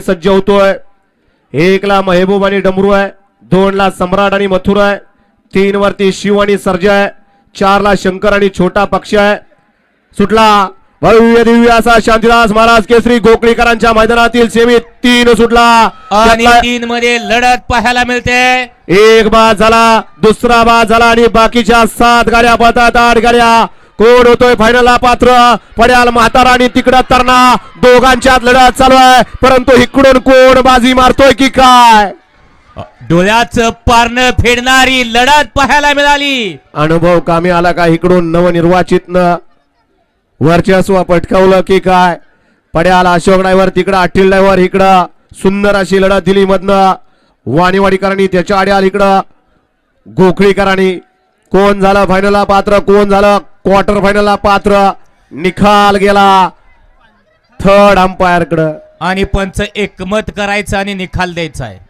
सज्ज होतोय. एकला महबूब आणि डमरू आहे. दोन ला सम्राट आणि मथुर आहे. तीन वरती शिव आणि सर्जा आहे. चार ला शंकर आणि छोटा पक्ष आहे. सुटला. भव्य दिव्य असा शांतीदास महाराज केसरी गोकळीकरांच्या मैदानातील सेमीत तीन सुटला. आणि तीन मध्ये लढत पाहायला मिळते. एक बाद झाला. दुसरा बाद झाला आणि बाकीच्या सात गाड्या पळतात. आठ गाड्या. कोण होतोय फायनलला पात्र? पड्याल म्हातारा आणि तिकडं तरणा दोघांच्यात लढत चालू आहे. परंतु इकडून कोण बाजी मारतोय की काय? डोळ्याचं पारणं फेडणारी लढत पाहायला मिळाली. अनुभव कामी आला का इकडून नवनिर्वाचित न? वर्चस्व पटकावलं की काय? पड्याल अशोक ड्रायव्हर तिकडं अठ्ठील ड्रायव्हर इकडं. सुंदर अशी लढत दिली मधनं. वाणीवाडीकरांनी त्याच्या आड्याल इकडं. गोखळीकरांनी कोण झालं फायनलला पात्र? कोण झालं क्वार्टर फायनलला पात्र? निकाल गेला. थर्ड अंपायर कडं. आणि पंच एकमत करायचं आणि निकाल द्यायचा आहे.